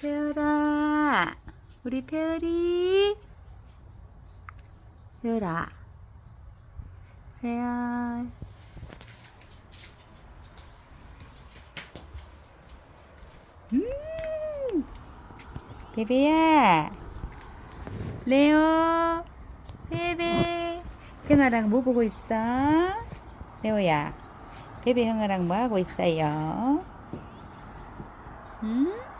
배열아, 우리 배열이. 배열아. 배열. 음, 베베야. 레오. 베베. 형아랑 뭐 보고 있어? 레오야. 베베 형아랑 뭐 하고 있어요? 응?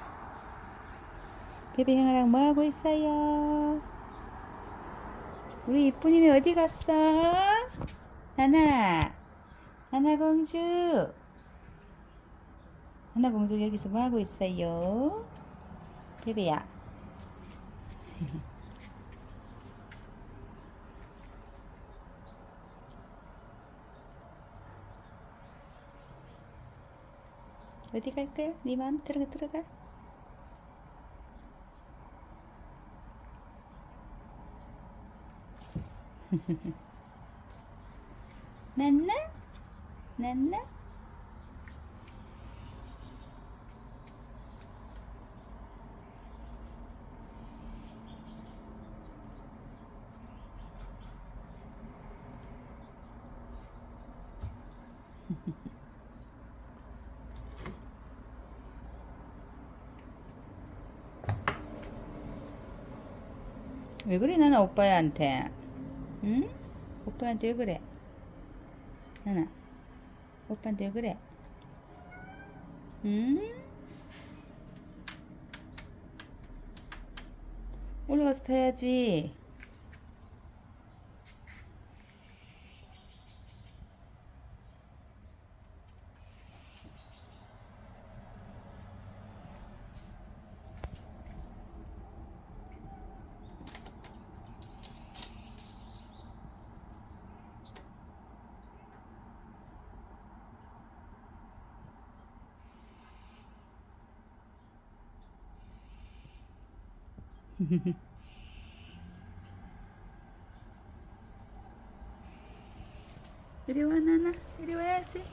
베베 형아랑 뭐 하고 있어요? 우리 이쁜이는 어디 갔어? 나나, 나나 공주. 나나 공주 여기서 뭐 하고 있어요? 베베야. 어디 갈 거야? 네 마음 들어가 들어가. 난나? 난나? 왜 그래 나나 오빠한테? 응? 오빠한테 왜 그래? 나나 오빠한테 왜 그래? 응? 올라가서 타야지. 이리 와 나나 이리 와야지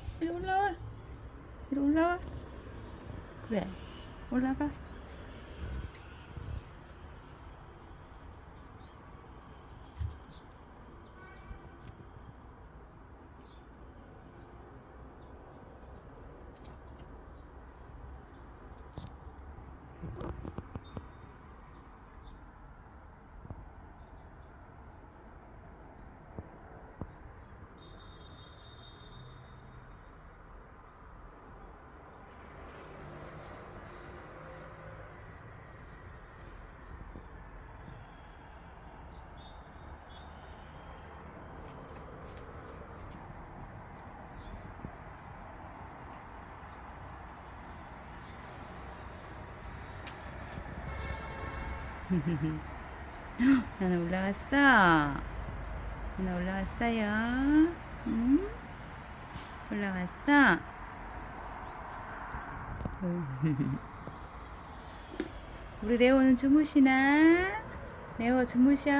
나는 올라왔어 나는 올라왔어요 응? 올라왔어 우리 레오는 주무시나? 레오 주무셔?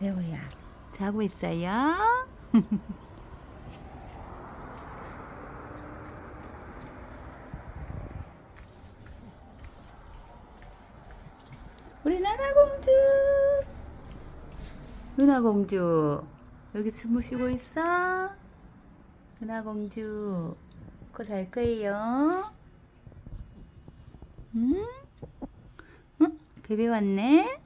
레오야 자고 있어요? 우리 나나 공주 누나 공주 여기 주무시고 있어? 누나 공주 거잘 거예요? 응? 응? 베비 왔네?